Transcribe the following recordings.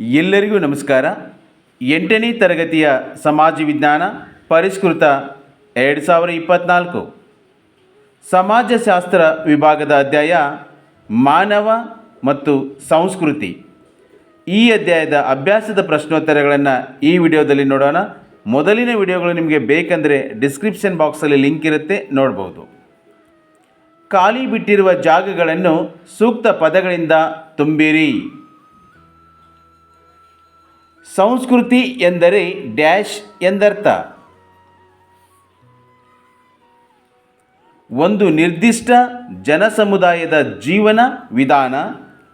ಎಲ್ಲರಿಗೂ ನಮಸ್ಕಾರ. ಎಂಟನೇ ತರಗತಿಯ ಸಮಾಜ ವಿಜ್ಞಾನ ಪರಿಷ್ಕೃತ ಎರಡು ಸಾವಿರ ಇಪ್ಪತ್ತ್ನಾಲ್ಕು ಸಮಾಜಶಾಸ್ತ್ರ ವಿಭಾಗದ ಅಧ್ಯಾಯ ಮಾನವ ಮತ್ತು ಸಂಸ್ಕೃತಿ. ಈ ಅಧ್ಯಾಯದ ಅಭ್ಯಾಸದ ಪ್ರಶ್ನೋತ್ತರಗಳನ್ನು ಈ ವಿಡಿಯೋದಲ್ಲಿ ನೋಡೋಣ. ಮೊದಲಿನ ವಿಡಿಯೋಗಳು ನಿಮಗೆ ಬೇಕಂದರೆ ಡಿಸ್ಕ್ರಿಪ್ಷನ್ ಬಾಕ್ಸಲ್ಲಿ ಲಿಂಕ್ ಇರುತ್ತೆ, ನೋಡ್ಬೋದು. ಖಾಲಿ ಬಿಟ್ಟಿರುವ ಜಾಗಗಳನ್ನು ಸೂಕ್ತ ಪದಗಳಿಂದ ತುಂಬಿರಿ. ಸಂಸ್ಕೃತಿ ಎಂದರೆ ಡ್ಯಾಶ್ ಎಂದರ್ಥ. ಒಂದು ನಿರ್ದಿಷ್ಟ ಜನಸಮುದಾಯದ ಜೀವನ ವಿಧಾನ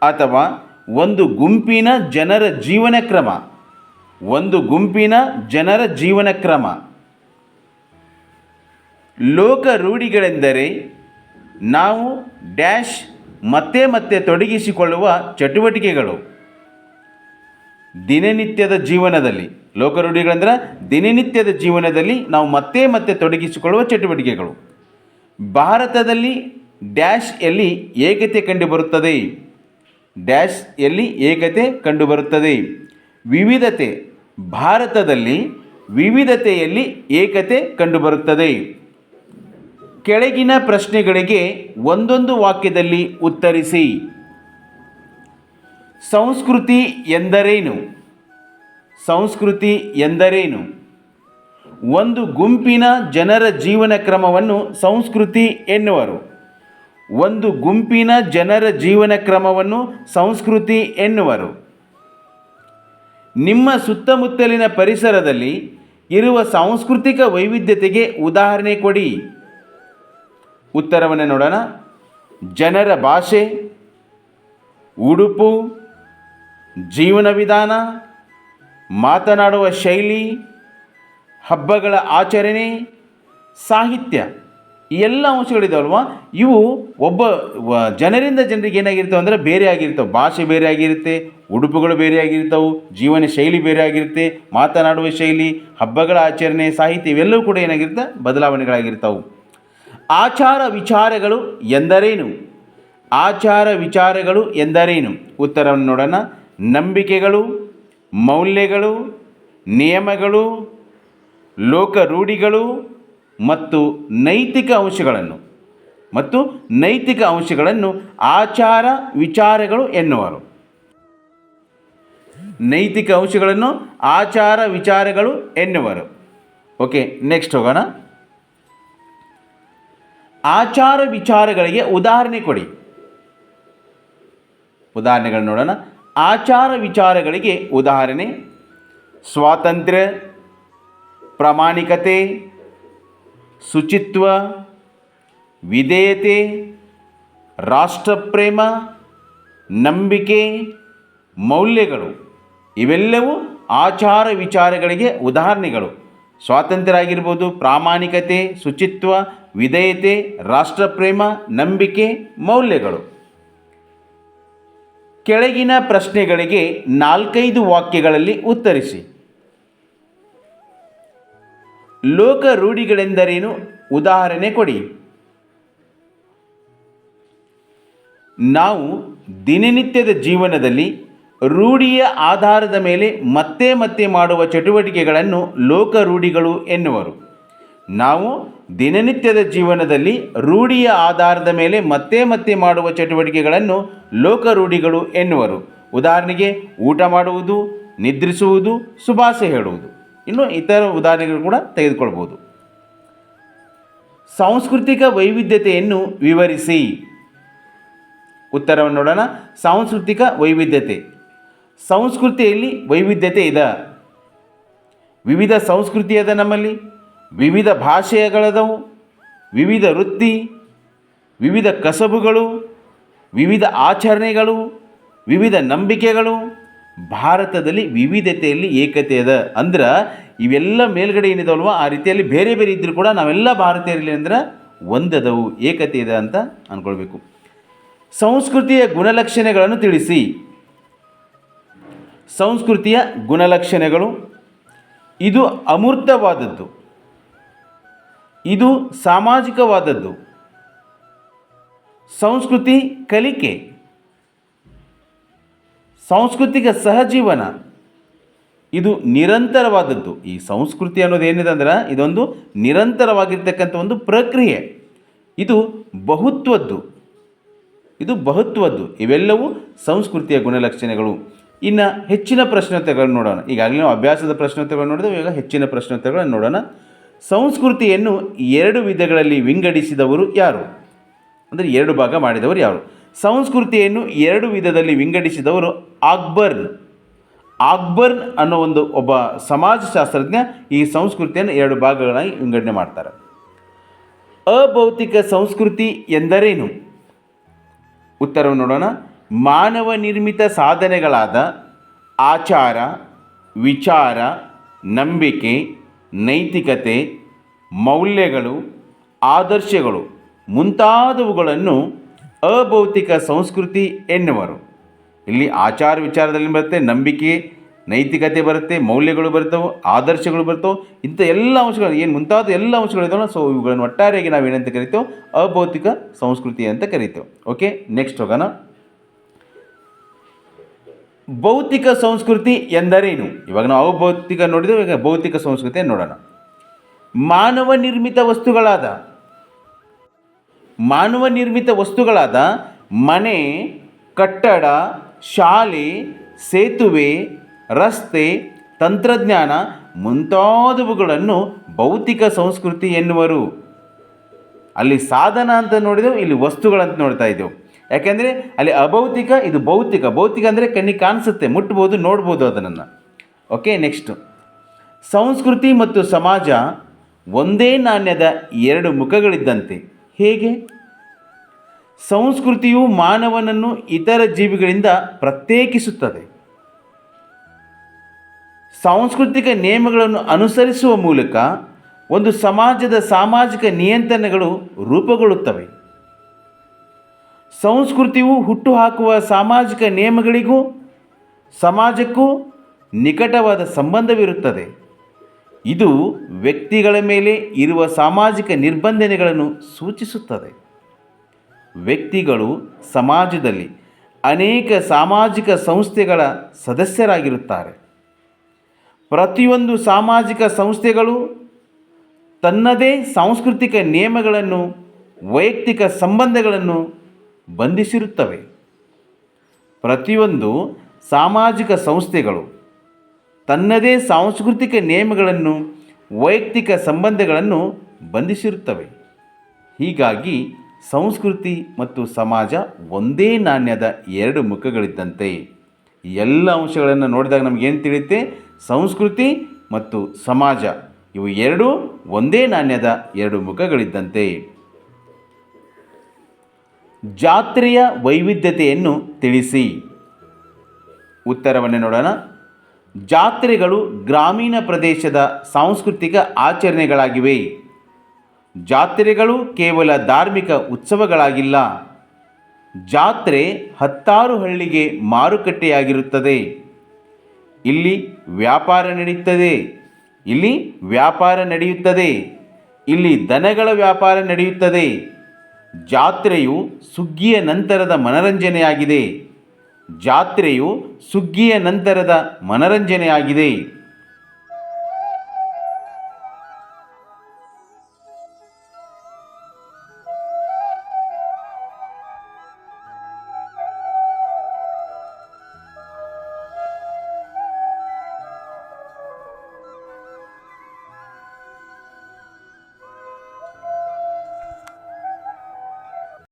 ಅಥವಾ ಒಂದು ಗುಂಪಿನ ಜನರ ಜೀವನ ಕ್ರಮ. ಒಂದು ಗುಂಪಿನ ಜನರ ಜೀವನ ಕ್ರಮ. ಲೋಕ ರೂಢಿಗಳೆಂದರೆ ನಾವು ಡ್ಯಾಶ್ ಮತ್ತೆ ಮತ್ತೆ ತೊಡಗಿಸಿಕೊಳ್ಳುವ ಚಟುವಟಿಕೆಗಳು. ದಿನನಿತ್ಯದ ಜೀವನದಲ್ಲಿ ಲೋಕರೂಢಿಗಳಂದ್ರೆ ದಿನನಿತ್ಯದ ಜೀವನದಲ್ಲಿ ನಾವು ಮತ್ತೆ ಮತ್ತೆ ತೊಡಗಿಸಿಕೊಳ್ಳುವ ಚಟುವಟಿಕೆಗಳು. ಭಾರತದಲ್ಲಿ ಡ್ಯಾಶ್ ಎಲ್ಲಿ ಏಕತೆ ಕಂಡುಬರುತ್ತದೆ? ಡ್ಯಾಶ್ ಎಲ್ಲಿ ಏಕತೆ ಕಂಡುಬರುತ್ತದೆ? ವಿವಿಧತೆ, ಭಾರತದಲ್ಲಿ ವಿವಿಧತೆಯಲ್ಲಿ ಏಕತೆ ಕಂಡುಬರುತ್ತದೆ. ಕೆಳಗಿನ ಪ್ರಶ್ನೆಗಳಿಗೆ ಒಂದೊಂದು ವಾಕ್ಯದಲ್ಲಿ ಉತ್ತರಿಸಿ. ಸಂಸ್ಕೃತಿ ಎಂದರೇನು? ಸಂಸ್ಕೃತಿ ಎಂದರೇನು? ಒಂದು ಗುಂಪಿನ ಜನರ ಜೀವನ ಕ್ರಮವನ್ನು ಸಂಸ್ಕೃತಿ ಎನ್ನುವರು. ಒಂದು ಗುಂಪಿನ ಜನರ ಜೀವನ ಕ್ರಮವನ್ನು ಸಂಸ್ಕೃತಿ ಎನ್ನುವರು. ನಿಮ್ಮ ಸುತ್ತಮುತ್ತಲಿನ ಪರಿಸರದಲ್ಲಿ ಇರುವ ಸಾಂಸ್ಕೃತಿಕ ವೈವಿಧ್ಯತೆಗೆ ಉದಾಹರಣೆ ಕೊಡಿ. ಉತ್ತರವನ್ನು ನೋಡೋಣ. ಜನರ ಭಾಷೆ, ಉಡುಪು ಜೀವನ ವಿಧಾನ, ಮಾತನಾಡುವ ಶೈಲಿ, ಹಬ್ಬಗಳ ಆಚರಣೆ, ಸಾಹಿತ್ಯ, ಈ ಎಲ್ಲ ಅಂಶಗಳಿದಾವಲ್ವ? ಇವು ಒಬ್ಬ ಜನರಿಂದ ಜನರಿಗೆ ಏನಾಗಿರ್ತವೆ ಅಂದರೆ ಬೇರೆ ಆಗಿರ್ತವೆ. ಭಾಷೆ ಬೇರೆ ಆಗಿರುತ್ತೆ, ಉಡುಪುಗಳು ಬೇರೆ ಆಗಿರ್ತವೆ, ಜೀವನ ಶೈಲಿ ಬೇರೆ ಆಗಿರುತ್ತೆ, ಮಾತನಾಡುವ ಶೈಲಿ, ಹಬ್ಬಗಳ ಆಚರಣೆ, ಸಾಹಿತ್ಯ ಇವೆಲ್ಲವೂ ಕೂಡ ಏನಾಗಿರುತ್ತೆ? ಬದಲಾವಣೆಗಳಾಗಿರ್ತವೆ. ಆಚಾರ ವಿಚಾರಗಳು ಎಂದರೇನು? ಆಚಾರ ವಿಚಾರಗಳು ಎಂದರೇನು? ಉತ್ತರವನ್ನು ನೋಡೋಣ. ನಂಬಿಕೆಗಳು, ಮೌಲ್ಯಗಳು, ನಿಯಮಗಳು ಲೋಕ ರೂಢಿಗಳು ಮತ್ತು ನೈತಿಕ ಅಂಶಗಳನ್ನು ಮತ್ತು ನೈತಿಕ ಅಂಶಗಳನ್ನು ಆಚಾರ ವಿಚಾರಗಳು ಎನ್ನುವರು. ನೈತಿಕ ಅಂಶಗಳನ್ನು ಆಚಾರ ವಿಚಾರಗಳು ಎನ್ನುವರು. ಓಕೆ ನೆಕ್ಸ್ಟ್ ಹೋಗೋಣ. ಆಚಾರ ವಿಚಾರಗಳಿಗೆ ಉದಾಹರಣೆ ಕೊಡಿ. ಉದಾಹರಣೆಗಳು ನೋಡೋಣ. ಆಚಾರ ವಿಚಾರಗಳಿಗೆ ಉದಾಹರಣೆ, ಸ್ವಾತಂತ್ರ್ಯ, ಪ್ರಾಮಾಣಿಕತೆ, ಶುಚಿತ್ವ, ವಿಧೇಯತೆ, ರಾಷ್ಟ್ರಪ್ರೇಮ, ನಂಬಿಕೆ, ಮೌಲ್ಯಗಳು, ಇವೆಲ್ಲವೂ ಆಚಾರ ವಿಚಾರಗಳಿಗೆ ಉದಾಹರಣೆಗಳು. ಸ್ವಾತಂತ್ರ್ಯ ಆಗಿರ್ಬೋದು, ಪ್ರಾಮಾಣಿಕತೆ, ಶುಚಿತ್ವ, ವಿಧೇಯತೆ, ರಾಷ್ಟ್ರಪ್ರೇಮ, ನಂಬಿಕೆ, ಮೌಲ್ಯಗಳು. ಕೆಳಗಿನ ಪ್ರಶ್ನೆಗಳಿಗೆ ನಾಲ್ಕೈದು ವಾಕ್ಯಗಳಲ್ಲಿ ಉತ್ತರಿಸಿ. ಲೋಕ ರೂಢಿಗಳೆಂದರೇನು? ಉದಾಹರಣೆ ಕೊಡಿ. ನಾವು ದಿನನಿತ್ಯದ ಜೀವನದಲ್ಲಿ ರೂಢಿಯ ಆಧಾರದ ಮೇಲೆ ಮತ್ತೆ ಮತ್ತೆ ಮಾಡುವ ಚಟುವಟಿಕೆಗಳನ್ನು ಲೋಕ ರೂಢಿಗಳು ಎನ್ನುವರು. ನಾವು ದಿನನಿತ್ಯದ ಜೀವನದಲ್ಲಿ ರೂಢಿಯ ಆಧಾರದ ಮೇಲೆ ಮತ್ತೆ ಮತ್ತೆ ಮಾಡುವ ಚಟುವಟಿಕೆಗಳನ್ನು ಲೋಕ ರೂಢಿಗಳು ಎನ್ನುವರು. ಉದಾಹರಣೆಗೆ ಊಟ ಮಾಡುವುದು, ನಿದ್ರಿಸುವುದು, ಸುಭಾಷೆ ಹೇಳುವುದು. ಇನ್ನು ಇತರ ಉದಾಹರಣೆಗಳು ಕೂಡ ತೆಗೆದುಕೊಳ್ಬೋದು. ಸಾಂಸ್ಕೃತಿಕ ವೈವಿಧ್ಯತೆಯನ್ನು ವಿವರಿಸಿ. ಉತ್ತರವನ್ನು ನೋಡೋಣ. ಸಾಂಸ್ಕೃತಿಕ ವೈವಿಧ್ಯತೆ. ಸಂಸ್ಕೃತಿಯಲ್ಲಿ ವೈವಿಧ್ಯತೆ ಇದೆ. ವಿವಿಧ ಸಂಸ್ಕೃತಿ ಅದ ನಮ್ಮಲ್ಲಿ. ವಿವಿಧ ಭಾಷೆಗಳದವು ವಿವಿಧ ವೃತ್ತಿ, ವಿವಿಧ ಕಸಬುಗಳು, ವಿವಿಧ ಆಚರಣೆಗಳು, ವಿವಿಧ ನಂಬಿಕೆಗಳು, ಭಾರತದಲ್ಲಿ ವಿವಿಧತೆಯಲ್ಲಿ ಏಕತೆ ಅದ. ಅಂದ್ರೆ ಇವೆಲ್ಲ ಮೇಲ್ಗಡೆ ಏನಿದವಲ್ವ, ಆ ರೀತಿಯಲ್ಲಿ ಬೇರೆ ಬೇರೆ ಇದ್ದರೂ ಕೂಡ ನಾವೆಲ್ಲ ಭಾರತೀಯರಲ್ಲಿ ಅಂದ್ರೆ ಒಂದದವು, ಏಕತೆ ಇದೆ ಅಂತ ಅಂದ್ಕೊಳ್ಬೇಕು ಸಂಸ್ಕೃತಿಯ ಗುಣಲಕ್ಷಣಗಳನ್ನು ತಿಳಿಸಿ. ಸಂಸ್ಕೃತಿಯ ಗುಣಲಕ್ಷಣಗಳು. ಇದು ಅಮೂರ್ತವಾದದ್ದು. ಇದು ಸಾಮಾಜಿಕವಾದದ್ದು. ಸಂಸ್ಕೃತಿ ಕಲಿಕೆ. ಸಾಂಸ್ಕೃತಿಕ ಸಹಜೀವನ. ಇದು ನಿರಂತರವಾದದ್ದು. ಈ ಸಂಸ್ಕೃತಿ ಅನ್ನೋದು ಏನಿದೆ ಅಂದ್ರೆ ಇದೊಂದು ನಿರಂತರವಾಗಿರ್ತಕ್ಕಂಥ ಒಂದು ಪ್ರಕ್ರಿಯೆ. ಇದು ಬಹುತ್ವದ್ದು. ಇದು ಬಹುತ್ವದ್ದು. ಇವೆಲ್ಲವೂ ಸಂಸ್ಕೃತಿಯ ಗುಣಲಕ್ಷಣಗಳು. ಇನ್ನು ಹೆಚ್ಚಿನ ಪ್ರಶ್ನೋತ್ತರಗಳನ್ನು ನೋಡೋಣ. ಈಗಾಗಲೇ ನಾವು ಅಭ್ಯಾಸದ ಪ್ರಶ್ನೋತ್ತರಗಳನ್ನು ನೋಡಿದ್ರೆ ಇವಾಗ ಹೆಚ್ಚಿನ ಪ್ರಶ್ನೋತ್ತರಗಳನ್ನು ನೋಡೋಣ. ಸಂಸ್ಕೃತಿಯನ್ನು ಎರಡು ವಿಧಗಳಲ್ಲಿ ವಿಂಗಡಿಸಿದವರು ಯಾರು? ಅಂದರೆ ಎರಡು ಭಾಗ ಮಾಡಿದವರು ಯಾರು? ಸಂಸ್ಕೃತಿಯನ್ನು ಎರಡು ವಿಧದಲ್ಲಿ ವಿಂಗಡಿಸಿದವರು ಅಕ್ಬರ್ ಅಕ್ಬರ್ನ್ ಅನ್ನೋ ಒಂದು ಒಬ್ಬ ಸಮಾಜಶಾಸ್ತ್ರಜ್ಞ ಈ ಸಂಸ್ಕೃತಿಯನ್ನು ಎರಡು ಭಾಗಗಳಾಗಿ ವಿಂಗಡಣೆ ಮಾಡ್ತಾರೆ. ಅಭೌತಿಕ ಸಂಸ್ಕೃತಿ ಎಂದರೇನು? ಉತ್ತರವನ್ನು ನೋಡೋಣ. ಮಾನವ ನಿರ್ಮಿತ ಸಾಧನೆಗಳಾದ ಆಚಾರ, ವಿಚಾರ, ನಂಬಿಕೆ ನೈತಿಕತೆ, ಮೌಲ್ಯಗಳು, ಆದರ್ಶಗಳು ಮುಂತಾದವುಗಳನ್ನು ಅಭೌತಿಕ ಸಂಸ್ಕೃತಿ ಎನ್ನುವರು. ಇಲ್ಲಿ ಆಚಾರ ವಿಚಾರದಲ್ಲಿ ಬರುತ್ತೆ, ನಂಬಿಕೆ, ನೈತಿಕತೆ ಬರುತ್ತೆ, ಮೌಲ್ಯಗಳು ಬರ್ತವೆ, ಆದರ್ಶಗಳು ಬರ್ತವೆ, ಇಂಥ ಎಲ್ಲ ಅಂಶಗಳು, ಏನು ಮುಂತಾದ ಎಲ್ಲ ಅಂಶಗಳು ಇದಾವಲ್ಲ ಸೊ ಇವುಗಳನ್ನು ಒಟ್ಟಾರೆಯಾಗಿ ನಾವು ಏನಂತ ಕರಿತೇವೆ? ಅಭೌತಿಕ ಸಂಸ್ಕೃತಿ ಅಂತ ಕರಿತೇವೆ. ಓಕೆ ನೆಕ್ಸ್ಟ್ ಹೋಗೋಣ. ಭೌತಿಕ ಸಂಸ್ಕೃತಿ ಎಂದರೇನು? ಇವಾಗ ನಾವು ಭೌತಿಕ ನೋಡಿದೆವು ಈಗ ಭೌತಿಕ ಸಂಸ್ಕೃತಿ ನೋಡೋಣ. ಮಾನವ ನಿರ್ಮಿತ ವಸ್ತುಗಳಾದ, ಮಾನವ ನಿರ್ಮಿತ ವಸ್ತುಗಳಾದ ಮನೆ, ಕಟ್ಟಡ, ಶಾಲೆ, ಸೇತುವೆ, ರಸ್ತೆ, ತಂತ್ರಜ್ಞಾನ ಮುಂತಾದವುಗಳನ್ನು ಭೌತಿಕ ಸಂಸ್ಕೃತಿ ಎನ್ನುವರು. ಅಲ್ಲಿ ಸಾಧನ ಅಂತ ನೋಡಿದೆವು, ಇಲ್ಲಿ ವಸ್ತುಗಳಂತ ನೋಡ್ತಾ ಇದ್ದೆವು. ಯಾಕೆಂದರೆ ಅಲ್ಲಿ ಅಭೌತಿಕ, ಇದು ಭೌತಿಕ. ಭೌತಿಕ ಅಂದರೆ ಕಣ್ಣಿಗೆ ಕಾಣಿಸುತ್ತೆ, ಮುಟ್ಬೋದು, ನೋಡ್ಬೋದು ಅದನ್ನು. ಓಕೆ ನೆಕ್ಸ್ಟು ಸಂಸ್ಕೃತಿ ಮತ್ತು ಸಮಾಜ ಒಂದೇ ನಾಣ್ಯದ ಎರಡು ಮುಖಗಳಿದ್ದಂತೆ. ಹೇಗೆ? ಸಂಸ್ಕೃತಿಯು ಮಾನವನನ್ನು ಇತರ ಜೀವಿಗಳಿಂದ ಪ್ರತ್ಯೇಕಿಸುತ್ತದೆ. ಸಾಂಸ್ಕೃತಿಕ ನಿಯಮಗಳನ್ನು ಅನುಸರಿಸುವ ಮೂಲಕ ಒಂದು ಸಮಾಜದ ಸಾಮಾಜಿಕ ನಿಯಂತ್ರಣಗಳು ರೂಪುಗೊಳ್ಳುತ್ತವೆ. ಸಂಸ್ಕೃತಿಯು ಹುಟ್ಟುಹಾಕುವ ಸಾಮಾಜಿಕ ನಿಯಮಗಳಿಗೂ, ಸಮಾಜಕ್ಕೂ ನಿಕಟವಾದ ಸಂಬಂಧವಿರುತ್ತದೆ. ಇದು ವ್ಯಕ್ತಿಗಳ ಮೇಲೆ ಇರುವ ಸಾಮಾಜಿಕ ನಿರ್ಬಂಧನೆಗಳನ್ನು ಸೂಚಿಸುತ್ತದೆ. ವ್ಯಕ್ತಿಗಳು ಸಮಾಜದಲ್ಲಿ ಅನೇಕ ಸಾಮಾಜಿಕ ಸಂಸ್ಥೆಗಳ ಸದಸ್ಯರಾಗಿರುತ್ತಾರೆ. ಪ್ರತಿಯೊಂದು ಸಾಮಾಜಿಕ ಸಂಸ್ಥೆಗಳು ತನ್ನದೇ ಸಾಂಸ್ಕೃತಿಕ ನಿಯಮಗಳನ್ನು, ವೈಯಕ್ತಿಕ ಸಂಬಂಧಗಳನ್ನು ಬಂಧಿಸಿರುತ್ತವೆ. ಪ್ರತಿಯೊಂದು ಸಾಮಾಜಿಕ ಸಂಸ್ಥೆಗಳು ತನ್ನದೇ ಸಾಂಸ್ಕೃತಿಕ ನಿಯಮಗಳನ್ನು, ವೈಯಕ್ತಿಕ ಸಂಬಂಧಗಳನ್ನು ಬಂಧಿಸಿರುತ್ತವೆ. ಹೀಗಾಗಿ ಸಂಸ್ಕೃತಿ ಮತ್ತು ಸಮಾಜ ಒಂದೇ ನಾಣ್ಯದ ಎರಡು ಮುಖಗಳಿದ್ದಂತೆ. ಎಲ್ಲ ಅಂಶಗಳನ್ನು ನೋಡಿದಾಗ ನಮಗೇನು ತಿಳಿಯುತ್ತೆ? ಸಂಸ್ಕೃತಿ ಮತ್ತು ಸಮಾಜ ಇವು ಎರಡೂ ಒಂದೇ ನಾಣ್ಯದ ಎರಡು ಮುಖಗಳಿದ್ದಂತೆ. ಜಾತ್ರೆಯ ವೈವಿಧ್ಯತೆಯನ್ನು ತಿಳಿಸಿ. ಉತ್ತರವನ್ನು ನೋಡೋಣ. ಜಾತ್ರೆಗಳು ಗ್ರಾಮೀಣ ಪ್ರದೇಶದ ಸಾಂಸ್ಕೃತಿಕ ಆಚರಣೆಗಳಾಗಿವೆ. ಜಾತ್ರೆಗಳು ಕೇವಲ ಧಾರ್ಮಿಕ ಉತ್ಸವಗಳಾಗಿಲ್ಲ. ಜಾತ್ರೆ ಹತ್ತಾರು ಹಳ್ಳಿಗೆ ಮಾರುಕಟ್ಟೆಯಾಗಿರುತ್ತದೆ. ಇಲ್ಲಿ ವ್ಯಾಪಾರ ನಡೆಯುತ್ತದೆ ಇಲ್ಲಿ ವ್ಯಾಪಾರ ನಡೆಯುತ್ತದೆ. ಇಲ್ಲಿ ದನಗಳ ವ್ಯಾಪಾರ ನಡೆಯುತ್ತದೆ. ಜಾತ್ರೆಯು ಸುಗ್ಗಿಯ ನಂತರದ ಮನರಂಜನೆಯಾಗಿದೆ. ಜಾತ್ರೆಯು ಸುಗ್ಗಿಯ ನಂತರದ ಮನರಂಜನೆಯಾಗಿದೆ.